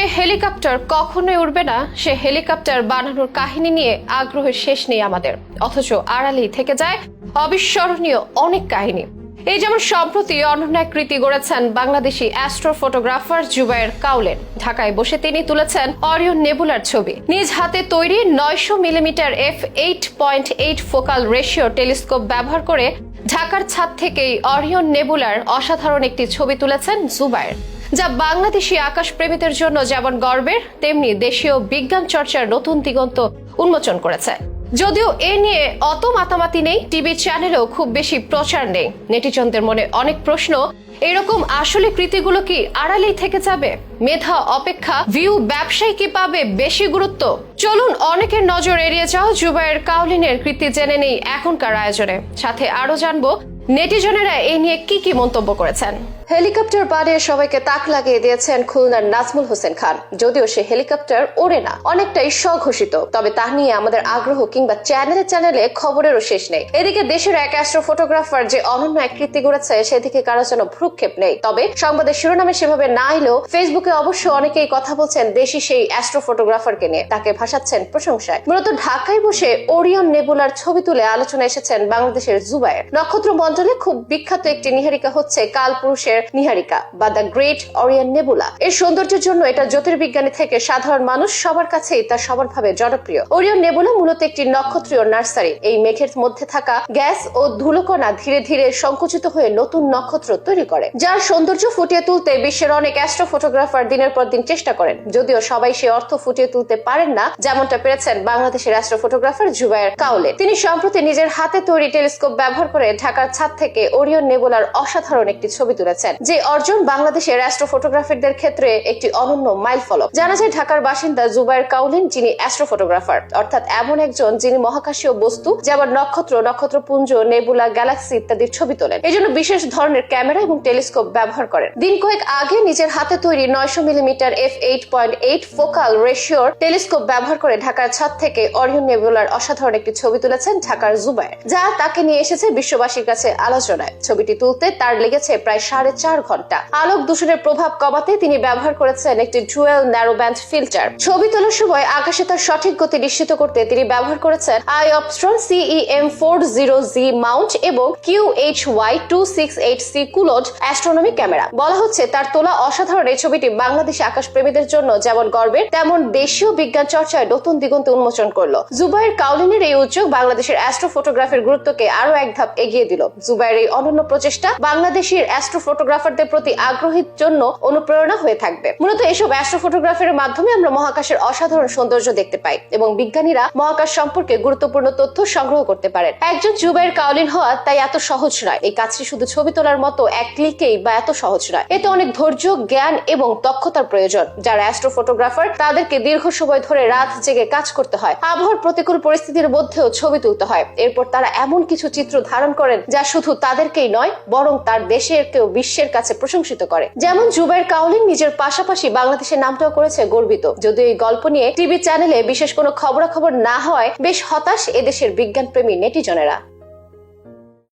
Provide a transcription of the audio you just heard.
যে হেলিকপ্টার কখনোই উড়বে না, সে হেলিকপ্টার বানানোর কাহিনী নিয়ে আগ্রহের শেষ নেই আমাদের। অথচ আড়ালেই থেকে যায় অবিস্মরণীয় অনেক কাহিনী। এই যেমন সম্প্রতি অনন্য কৃতি গড়েছেন বাংলাদেশি অ্যাস্ট্রো ফটোগ্রাফার জুবায়ের কাউলেন ঢাকায় বসে তিনি তুলেছেন অরিয়ন নেবুলার ছবি। নিজ হাতে তৈরি নয়শো millimetre F eight point eight focal ratio telescope ব্যবহার করে ঢাকার ছাদ থেকেই অরিয়ন নেবুলার অসাধারণ একটি ছবি তুলেছেন জুবায়ের। যা বাংলাদেশি আকাশ প্রেমীদের জন্য যেমন গর্বের, তেমনি দেশীয় বিজ্ঞান চর্চার নতুন দিগন্ত উন্মোচন করেছে। যদিও এ নিয়ে অত মাতামাতি নেই, টিভি চ্যানেলেও খুব বেশি প্রচার নেই। নেটিজনদের মনে অনেক প্রশ্ন, এরকম আসলে কৃতিগুলো কি আড়ালেই থেকে যাবে? মেধা, অপেক্ষা, ভিউ, ব্যবসায়ী কি পাবে বেশি গুরুত্ব? চলুন অনেকের নজর এড়িয়ে যাও জুবাইয়ের কাউলিনের কৃতি জেনে নেই এখনকার আয়োজনে। সাথে আরও জানব, নেটিজনেরা এই নিয়ে কি কি মন্তব্য করেছেন। হেলিকপ্টার বানিয়ে সবাইকে তাক লাগিয়ে দিয়েছেন খুলনার নাজমুল হোসেন খান। যদিও সে হেলিকপ্টার ওড়ে না, অনেকটাই স্বঘোষিত। তবে তা নিয়ে আমাদের আগ্রহ কিংবা চ্যানেলে চ্যানেলে খবরেরও শেষ নেই। এদিকে দেশের এক অ্যাস্ট্রো ফটোগ্রাফার যে অনন্য এক কীর্তি গড়েছে, সেদিকে কারও যেন ভ্রুক্ষেপ নেই। তবে সংবাদের শিরোনামে সেভাবে না এলেও ফেসবুকে অবশ্য অনেকেই কথা বলছেন দেশি সেই অ্যাস্ট্রো ফটোগ্রাফারকে নিয়ে। তাকে ভাসাচ্ছেন প্রশংসায়। মূলত ঢাকায় বসে ওরিয়ন নেবুলার ছবি তুলে আলোচনা এসেছেন বাংলাদেশের জুবায়ের। নক্ষত্র মন্ডলে খুব বিখ্যাত একটি নিহারিকা হচ্ছে কালপুরুষের নিহারিকা বা দ্য গ্রেট অরিয়ন নেবুলা। এর সৌন্দর্যের জন্য এটা জ্যোতির্বিজ্ঞানী থেকে সাধারণ মানুষ সবার কাছেই তা সবার ভাবে জনপ্রিয়। ওরিয়ন নেবুলা মূলত একটি নক্ষত্রীয় নার্সারি। এই মেঘের মধ্যে থাকা গ্যাস ও ধুলোকণা ধীরে ধীরে সংকুচিত হয়ে নতুন নক্ষত্র তৈরি করে। যার সৌন্দর্য ফুটিয়ে তুলতে বিশ্বের অনেক অ্যাস্ট্রো ফটোগ্রাফার দিনের পর দিন চেষ্টা করেন। যদিও সবাই সে অর্থ ফুটিয়ে তুলতে পারেন না, যেমনটা পেরেছেন বাংলাদেশের অ্যাস্ট্রো ফটোগ্রাফার জুবায়ের কাউলে তিনি সম্প্রতি নিজের হাতে তৈরি টেলিস্কোপ ব্যবহার করে ঢাকার ছাদ থেকে ওরিয়ন নেবুলার অসাধারণ একটি ছবি তুলেছেন। যে অর্জন বাংলাদেশের অ্যাস্ট্রো ফটোগ্রাফারদের ক্ষেত্রে একটি অনন্য মাইল ফলক জানা যায়, ঢাকার বাসিন্দা জুবায়ের কাউলিন, যিনি অ্যাস্ট্রো ফটোগ্রাফার অর্থাৎ এমন একজন যিনি মহাকাশীয় বস্তু যেমন নক্ষত্র, নক্ষত্রপুঞ্জ নেবুলা গ্যালাক্সি ইত্যাদির ছবি তোলেন। এই বিশেষ ধরনের ক্যামেরা এবং টেলিস্কোপ ব্যবহার করেন। দিন কয়েক আগে নিজের হাতে তৈরি নয়শো millimetre F eight point eight focal রেশিওর telescope ব্যবহার করে ঢাকার ছাদ থেকে অরিয়ন নেবুলার অসাধারণ একটি ছবি তুলেছেন ঢাকার জুবায়ের যা তাকে নিয়ে এসেছে বিশ্ববাসীর কাছে আলোচনায়। ছবিটি তুলতে তার লেগেছে প্রায় সাড়ে চার ঘণ্টা। আলোক দূষণের প্রভাব কমাতে তিনি ব্যবহার করেছেন একটি ডুয়েল ন্যারো ব্যান্ড ফিল্টার। ছবি তোলার সময় আকাশে তার সঠিক গতি নিশ্চিত করতে তিনি ব্যবহার করেছেন iOptron CEM four zero G mount এবং Q H Y two six eight C cooled astronomy camera. বলা হচ্ছে, তার তোলা অসাধারণ এই ছবিটি বাংলাদেশি আকাশ প্রেমীদের জন্য যেমন গর্বের, তেমন দেশীয় বিজ্ঞান চর্চায় নতুন দিগন্ত উন্মোচন করল। জুবাইর কাউলিনের এই উদ্যোগ বাংলাদেশের অ্যাস্ট্রো ফটোগ্রাফির গুরুত্বকে আরও এক ধাপ এগিয়ে দিল। জুবাইর এই অনন্য প্রচেষ্টা বাংলাদেশের অ্যাস্ট্রো ফটোগ্রাফারদের প্রতি আগ্রহীর জন্য অনুপ্রেরণা হয়ে থাকবে। মূলত এসব অ্যাস্ট্রো ফটোগ্রাফির মাধ্যমে আমরা মহাকাশের অসাধারণ সৌন্দর্য দেখতে পাই এবং বিজ্ঞানীরা মহাকাশ সম্পর্কে গুরুত্বপূর্ণ তথ্য সংগ্রহ করতে পারেন। একজন জুবাইর কাউলিন হওয়া তাই এত সহজ নয়। এই কাজটি শুধু ছবি তোলার মতো এক ক্লিকেই বা এত সহজ নয়। এতে অনেক ধৈর্য, জ্ঞান এবং দক্ষতার প্রয়োজন। যারা অ্যাস্ট্রো ফটোগ্রাফার তাদেরকে দীর্ঘ সময় ধরে রাত জেগে কাজ করতে হয়। আবহাওয়ার প্রতিকূল পরিস্থিতির মধ্যেও ছবি তুলতে হয়। এরপর তারা এমন কিছু চিত্র ধারণ করেন যা শুধু তাদেরকেই নয়, বরং তার দেশের কেউ বিশ্বের কাছে প্রশংসিত করে। যেমন জুবাইর কাউলিং নিজের পাশাপাশি বাংলাদেশের নামটাও করেছে গর্বিত। যদিও এই গল্প নিয়ে টিভি চ্যানেলে বিশেষ কোনো খবরাখবর না হয় বেশ হতাশ এদেশের বিজ্ঞান প্রেমী নেটিজনেরা।